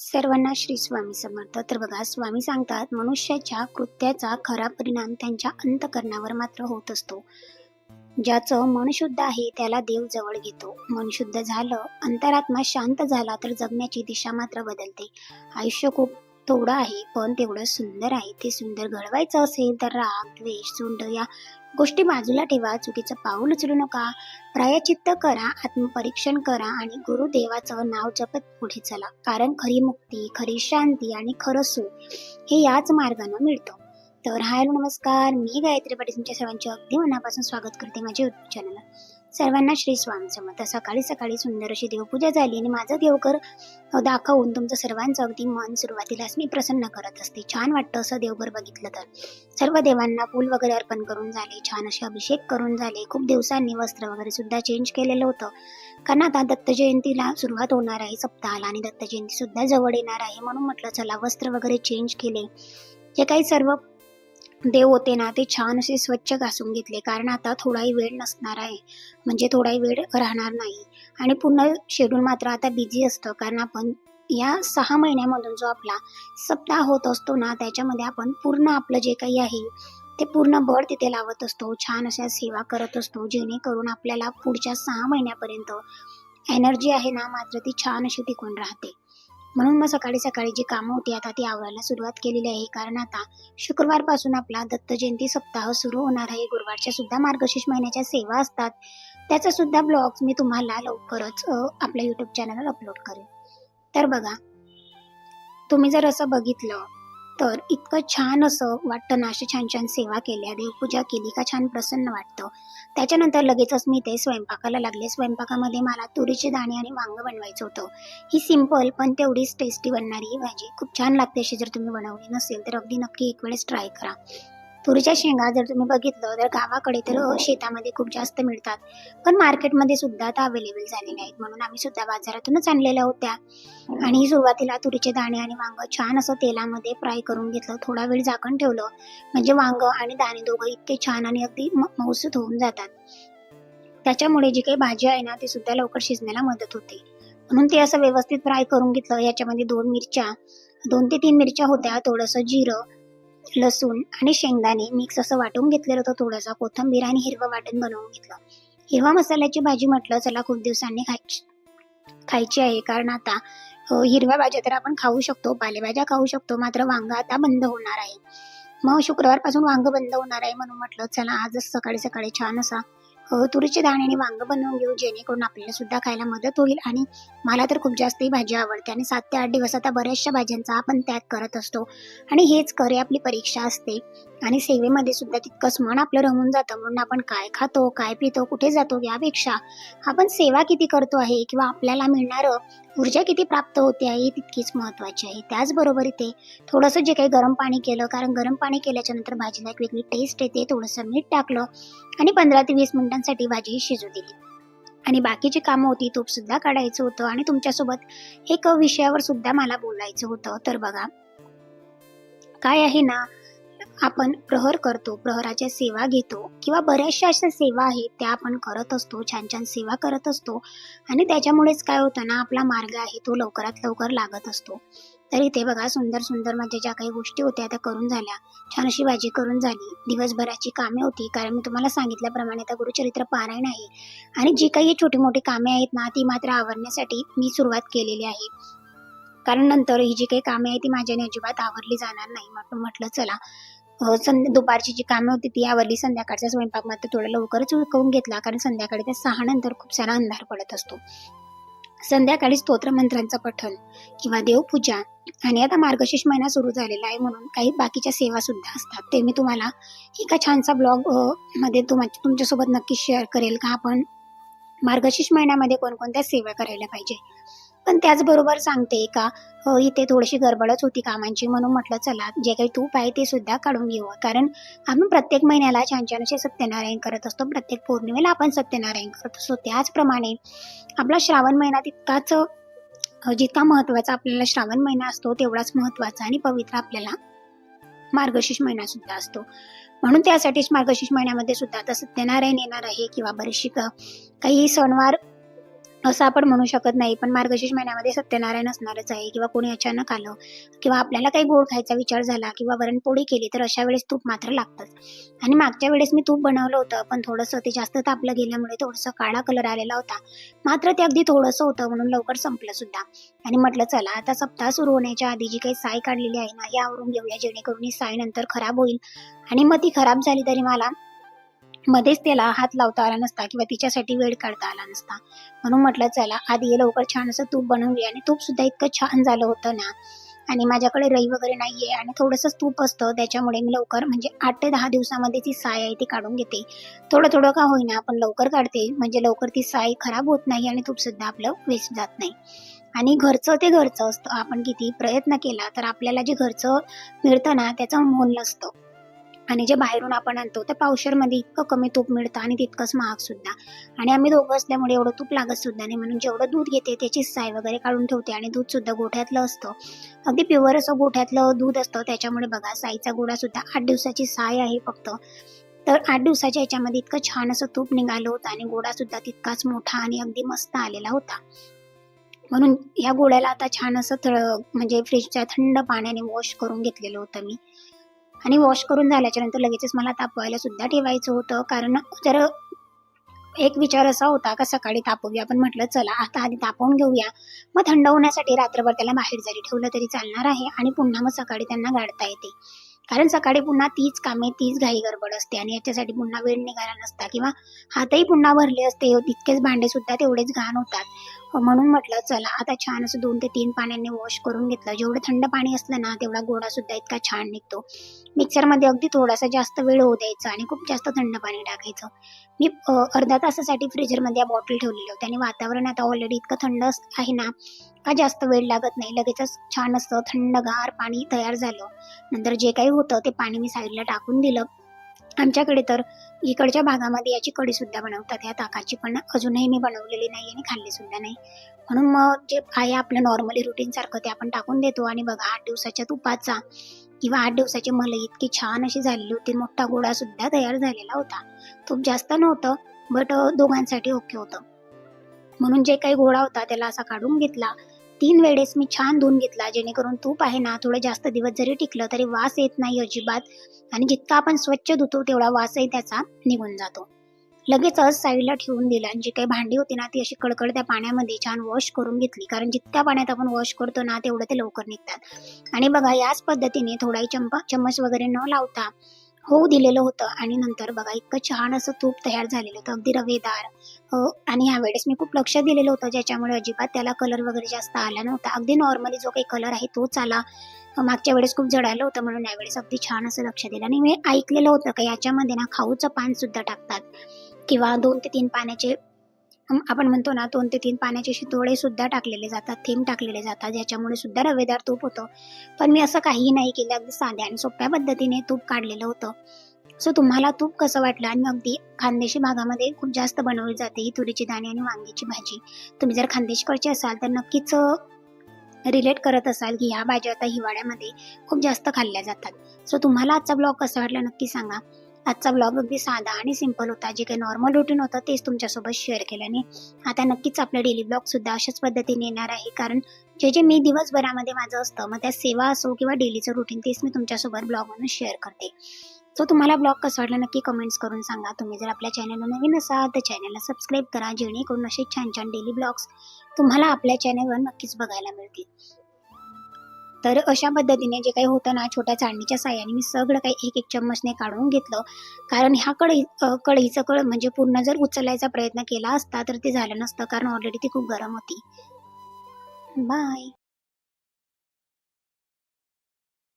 सर्वांना श्री स्वामी समर्थ. तर बघा स्वामी सांगतात मनुष्याच्या कृत्याचा खरा परिणाम त्यांच्या अंतकरणावर मात्र होत असतो. ज्याचं मन शुद्ध आहे त्याला देव जवळ घेतो. मन शुद्ध झालं अंतरात्मा शांत झाला तर जगण्याची दिशा मात्र बदलते. आयुष्य खूप थोडं आहे पण तेवढं सुंदर आहे. ते सुंदर घडवायचं असेल तर राग द्वेष सुंड या गोष्टी बाजूला ठेवा. चुकीचं पाऊल उचलू नका. प्रायचित्त करा आत्मपरीक्षण करा आणि गुरुदेवाचं नाव जपत पुढे चला. कारण खरी मुक्ती खरी शांती आणि खरं सुख हे याच मार्गानं मिळतं. तर हाय हॅलो नमस्कार. मी गायत्री पाटील. तुमच्या सर्वांचे अगदी मनापासून स्वागत करते माझ्या युट्यूब चॅनलला सर्वांना श्री स्वामी समर्थ सकाळी सकाळी सुंदर अशी देवपूजा झाली आणि माझं देवकर दाखवून तुमचं सर्वांचं अगदी मन सुरुवातीलाच मी प्रसन्न करत असते. छान वाटतं असं देवघर बघितलं तर. सर्व देवांना फूल वगैरे अर्पण करून झाले. छान असे अभिषेक करून झाले. खूप दिवसांनी वस्त्र वगैरे सुद्धा चेंज केलेलं होतं. कारण आता दत्त जयंतीला सुरुवात होणार आहे. सप्ताहाला आणि दत्त जयंती सुद्धा जवळ येणार आहे. म्हणून म्हटलं चला वस्त्र वगैरे चेंज केले. जे काही सर्व देव होते ना ते छान असे स्वच्छ घासून घेतले. कारण आता थोडाही वेळ नसणार आहे. म्हणजे थोडाही वेळ राहणार नाही. आणि पूर्ण शेड्यूल मात्र आता बिझी असतं. कारण आपण या सहा महिन्यामधून जो आपला सप्ताह होत असतो ना त्याच्यामध्ये आपण पूर्ण आपलं जे काही आहे ते पूर्ण बळ तिथे लावत असतो. छान अशा सेवा करत असतो. जेणेकरून आपल्याला पुढच्या सहा महिन्यापर्यंत एनर्जी आहे ना मात्र ती छान अशी टिकून राहते. म्हणून मग सकाळी सकाळी जी कामं होती आता ती आवरायला सुरुवात केलेली आहे. कारण आता शुक्रवारपासून आपला दत्त जयंती सप्ताह सुरू होणार आहे. गुरुवारच्या सुद्धा मार्गशीर्ष महिन्याच्या सेवा असतात. त्याचा सुद्धा ब्लॉग्स मी तुम्हाला लवकरच आपल्या युट्यूब चॅनलवर अपलोड करेन. तर बघा तुम्ही जर असं बघितलं तर इतकं छान असं वाटतं ना अशी छान छान सेवा केल्या देवपूजा केली. का छान प्रसन्न वाटतं. त्याच्यानंतर लगेचच मी ते स्वयंपाकाला लागले. स्वयंपाकामध्ये मला तुरीचे दाणे आणि वांगं बनवायचं होतं. ही सिंपल पण तेवढीच टेस्टी बनणारी ही भाजी. खूप छान लागते अशी जर तुम्ही बनवली नसेल तर अगदी नक्की एक वेळेस ट्राय करा. तुरीच्या शेंगा जर तुम्ही बघितलं तर गावाकडे तर शेतामध्ये खूप जास्त मिळतात. पण मार्केटमध्ये सुद्धा आता अवेलेबल झालेल्या आहेत. म्हणून आम्ही सुद्धा बाजारातूनच आणलेल्या होत्या. आणि सुरुवातीला तुरीचे दाणे आणि वांग छान असं तेलामध्ये फ्राय करून घेतलं. थोडा वेळ झाकण ठेवलं. म्हणजे वांग आणि दाणे दोघं इतके छान आणि अगदी म- मऊसूत होऊन जातात. त्याच्यामुळे जी काही भाजी आहे ना ती सुद्धा लवकर शिजण्याला मदत होते. म्हणून ते असं व्यवस्थित फ्राय करून घेतलं. याच्यामध्ये दोन मिरच्या दोन ते तीन मिरच्या होत्या. थोडंसं जिरं लसूण आणि शेंगदाणे मिक्स असं वाटून घेतलेलं होतं थोडंसं. कोथिंबीर आणि हिरवं वाटण बनवून घेतलं. हिरवा मसाल्याची भाजी म्हटलं चला खूप दिवसांनी खायची खायची आहे. कारण आता हिरव्या भाज्या तर आपण खाऊ शकतो पालेभाज्या खाऊ शकतो मात्र वांग आता बंद होणार आहे. मग शुक्रवारपासून वांग बंद होणार आहे म्हणून म्हटलं चला आजच सकाळी सकाळी छान असा तुरीचे दाणे आणि वांग बनवून घेऊ जेणेकरून आपल्याला सुद्धा खायला मदत होईल. आणि मला तर खूप जास्त ही भाजी आवडते आणि सात ते आठ दिवस आता बऱ्याचशा भाज्यांचा आपण त्याग करत असतो. आणि हेच करे आपली परीक्षा असते. आणि सेवेमध्ये सुद्धा तितकंच मन आपलं रमून जातं. म्हणून आपण काय खातो काय पितो कुठे जातो यापेक्षा आपण सेवा किती करतो आहे किंवा आपल्याला मिळणारं ऊर्जा किती प्राप्त होते आहे ही तितकीच महत्त्वाची आहे. त्याचबरोबर इथे थोडंसं जे काही गरम पाणी केलं कारण गरम पाणी केल्याच्यानंतर भाजीला एक वेगळी टेस्ट येते. थोडंसं मीठ टाकलं आणि पंधरा ते वीस मिनिटांसाठी भाजी शिजू दिली. आणि बाकीची कामं होती तूपसुद्धा काढायचं होतं आणि तुमच्यासोबत एक विषयावर सुद्धा मला बोलायचं होतं. तर बघा काय आहे ना आपण प्रहर करतो प्रहराच्या सेवा घेतो किंवा बऱ्याचशा अशा सेवा आहेत त्या आपण करत असतो छान छान सेवा करत असतो आणि त्याच्यामुळेच काय होतं ना आपला मार्ग आहे तो लवकरात लवकर लागत असतो. तर इथे बघा सुंदर सुंदर म्हणजे ज्या काही गोष्टी होत्या त्या करून झाल्या. छान अशी भाजी करून झाली. दिवसभराची कामे होती कारण मी तुम्हाला सांगितल्याप्रमाणे आता गुरुचरित्र पारायण आहे. आणि जी काही छोटी मोठी कामे आहेत ना ती मात्र आवरण्यासाठी मी सुरुवात केलेली आहे. कारण नंतर ही जी काही कामे आहेत ती माझ्याने अजिबात आवरली जाणार नाही. म्हटलं चला. संध्या दुपारची जी कामं होती ती आवरली. संध्याकाळचा स्वयंपाक मात्र थोडा लवकरच उरकवून घेतला कारण संध्याकाळी त्या सहा नंतर खूप सारा अंधार पडत असतो. संध्याकाळी स्तोत्र मंत्रांचं पठण किंवा देवपूजा आणि आता मार्गशीर्ष महिना सुरू झालेला आहे म्हणून काही बाकीच्या सेवा सुद्धा असतात. ते मी तुम्हाला एका छानसा ब्लॉगमध्ये तुम तुमच्यासोबत नक्की शेअर करेल का? आपण मार्गशीर्ष महिन्यामध्ये कोणकोणत्या सेवा करायला पाहिजे? पण त्याचबरोबर सांगते का इथे थोडीशी गडबडच होती कामांची म्हणून म्हटलं चला जे काही तूप आहे ते सुद्धा काढून घेऊ. कारण आपण प्रत्येक महिन्याला छान छान असे सत्यनारायण करत असतो प्रत्येक पौर्णिमेला आपण सत्यनारायण करत असतो. त्याचप्रमाणे आपला श्रावण महिना तितकाच जितका महत्त्वाचा आपल्याला श्रावण महिना असतो तेवढाच महत्त्वाचा आणि पवित्र आपल्याला मार्गशीर्ष महिना सुद्धा असतो. म्हणून त्यासाठीच मार्गशीर्ष महिन्यामध्ये सुद्धा आता सत्यनारायण येणार आहे किंवा बरेचशी क- काही सणवार असं आपण म्हणू शकत नाही पण मार्गशीर्ष महिन्यामध्ये सत्यनारायण असणारच आहे किंवा कोणी अचानक आलं किंवा आपल्याला काही गोड खायचा विचार झाला किंवा वरणपोळी केली तर अशा वेळेस तूप मात्र लागतंच. आणि मागच्या वेळेस मी तूप बनवलं होतं पण थोडंसं ते जास्त तापलं गेल्यामुळे थोडंसं काळा कलर आलेला होता. मात्र ते अगदी थोडंसं होतं म्हणून लवकर संपलं सुद्धा. आणि म्हटलं चला आता सप्ताह सुरू होण्याच्या आधी जी काही साय काढलेली आहे ना ही आवरून घेऊया जेणेकरून ही साय नंतर खराब होईल. आणि मग ती खराब झाली तरी मला मध्येच त्याला हात लावता आला नसता किंवा तिच्यासाठी वेळ काढता आला नसता. म्हणून म्हटलं चला आधी लवकर छान असं तूप बनवूया आणि तूप सुद्धा इतकं छान झालं होतं ना. आणि माझ्याकडे रई वगैरे नाहीये आणि थोडंसंच तूप असतं त्याच्यामुळे मी लवकर म्हणजे आठ ते दहा दिवसामध्ये ती साय आहे ती काढून घेते. थोडं थोडं का होईना पण लवकर काढते. म्हणजे लवकर ती साय खराब होत नाही आणि तूप सुद्धा आपलं वेस्ट जात नाही. आणि घरचं ते घरचं असतं. आपण किती प्रयत्न केला तर आपल्याला जे घरचं मिळतं ना त्याचं मोल नसतं. आणि जे बाहेरून आपण आणतो ते पावशरमध्ये इतकं कमी तूप मिळतं आणि तितकंच महाग सुद्धा. आणि आम्ही दोघं असल्यामुळे एवढं तूप लागत सुद्धा नाही. म्हणून जेवढं दूध घेते त्याची साय वगैरे काढून ठेवते आणि दूध सुद्धा गोठ्यातलं असतं. अगदी प्युअर असं गोठ्यातलं दूध असतं. त्याच्यामुळे बघा साईचा गोळा सुद्धा आठ दिवसाची साय आहे फक्त. तर आठ दिवसाच्या याच्यामध्ये इतकं छान असं तूप निघालं होतं आणि गोडा सुद्धा तितकाच मोठा आणि अगदी मस्त आलेला होता. म्हणून या गोळ्याला आता छान असं थळ म्हणजे फ्रीजच्या थंड पाण्याने वॉश करून घेतलेलं होतं मी. आणि वॉश करून झाल्याच्यानंतर लगेचच मला तापवायला सुद्धा ठेवायचं होतं. कारण जर एक विचार असा होता का सकाळी तापवूया. पण म्हटलं चला आता आधी तापवून घेऊया. मग थंड होण्यासाठी रात्रभर त्याला बाहेर जरी ठेवलं तरी चालणार आहे आणि पुन्हा मग सकाळी त्यांना गाडता येते. कारण सकाळी पुन्हा तीच कामे तीच घाई गडबड असते आणि याच्यासाठी पुन्हा वेळ निघाला नसता किंवा हातही पुन्हा भरले असते. हो, तितकेच भांडे सुद्धा तेवढेच घाण होतात. हो, म्हणून म्हटलं चला आता छान असं दोन ते तीन पाण्याने वॉश करून घेतलं. जेवढं थंड पाणी असलं ना तेवढा गोडा सुद्धा इतका छान निघतो. मिक्सरमध्ये अगदी थोडासा जास्त वेळ होऊ द्यायचा आणि खूप जास्त थंड पाणी टाकायचं. मी अर्धा तासासाठी फ्रीजरमध्ये या बॉटल ठेवलेली होती आणि वातावरण आता ऑलरेडी इतकं थंड आहे ना का जास्त वेळ लागत नाही? लगेचच छान असं थंडगार पाणी तयार झालं. नंतर जे काही होतं ते पाणी मी साईडला टाकून दिलं. आमच्याकडे तर इकडच्या भागामध्ये याची कडी सुद्धा बनवतात. या ताकाची पण अजूनही मी बनवलेली नाही आणि खाल्ली सुद्धा नाही. म्हणून मग जे आहे आपलं नॉर्मली रुटीन सारखं ते आपण टाकून देतो. आणि बघा आठ दिवसाच्या तुपाचा किंवा आठ दिवसाची मलई इतकी छान अशी झालेली होती. मोठा गोळा सुद्धा तयार झालेला होता. तूप जास्त नव्हतं बट दोघांसाठी ओके होतं. म्हणून जे काही गोळा होता त्याला असा काढून घेतला. तीन वेळेस मी छान धुवून घेतला जेणेकरून तूप आहे ना थोडं जास्त दिवस जरी टिकलं तरी वास येत नाही अजिबात. आणि जितका आपण स्वच्छ धुतो तेवढा वासही त्याचा निघून जातो. लगेचच साईडला ठेवून दिला. आणि जी काही भांडी होती ना ती अशी कडकडत्या पाण्यामध्ये छान वॉश करून घेतली. कारण जितक्या पाण्यात आपण वॉश करतो ना तेवढं ते लवकर निघतात. आणि बघा याच पद्धतीने थोडाही चंपा चम्मच वगैरे न लावता होऊ दिलेलं होतं. आणि नंतर बघा इतकं छान असं तूप तयार झालेलं होतं. अगदी रवेदार. हो, आणि ह्यावेळेस मी खूप लक्ष दिलेलं होतं. ज्याच्यामुळे अजिबात त्याला कलर वगैरे जास्त आला नव्हता. अगदी नॉर्मली जो काही कलर आहे तोच आला. मागच्या वेळेस खूप जळालं होतं. म्हणून यावेळेस अगदी छान असं लक्ष दिलं. आणि मी ऐकलेलं होतं का याच्यामध्ये ना खाऊचं पान सुद्धा टाकतात. किंवा दोन ते तीन पाण्याचे आपण म्हणतो ना दोन ते तीन पाण्याचे शितोडे सुद्धा टाकलेले जातात थेंब टाकलेले जातात ज्याच्यामुळे सुद्धा रवेदार तूप होतं. पण मी असं काहीही नाही केलं अगदी साध्या आणि सोप्या पद्धतीने तूप काढलेलं होतं. सो तुम्हाला तूप कसं वाटलं? आणि अगदी खानदेशी भागामध्ये खूप जास्त बनवली जाते ही तुरीची दाणे आणि वांग्याची भाजी. तुम्ही जर खानदेशकडचे असाल तर नक्कीच रिलेट करत असाल की ह्या भाज्या आता हिवाळ्यामध्ये खूप जास्त खाल्ल्या जातात. सो तुम्हाला आजचा ब्लॉग कसा वाटला नक्की सांगा. आजचा ब्लॉग अगदी साधा आणि सिंपल होता. जे काही नॉर्मल रुटीन होतं तेच तुमच्यासोबत शेअर केल्याने आता नक्कीच आपलं डेली ब्लॉगसुद्धा अशाच पद्धतीने येणार आहे. कारण जे जे मी दिवसभरामध्ये माझं असतं मग त्या सेवा असो किंवा डेलीचं रुटीन तेच मी तुमच्यासोबत ब्लॉग म्हणून शेअर करते. सो तुम्हाला ब्लॉग कसं वाटलं नक्की कमेंट्स करून सांगा. तुम्ही जर आपल्या चॅनलला नवीन असाल तर चॅनलला सबस्क्राईब करा. जेणेकरून असे छान छान डेली ब्लॉग्स तुम्हाला आपल्या चॅनलवर नक्कीच बघायला मिळतील. तर अशा पद्धतीने जे काही होतं ना छोट्या चाळणीच्या साह्याने मी सगळं काही एक एक चम्मचने काढून घेतलं. कारण ह्या कढई कढईचं कळ म्हणजे पूर्ण जर उचलायचा प्रयत्न केला असता तर ते झालं नसतं कारण ऑलरेडी ती खूप गरम होती. बाय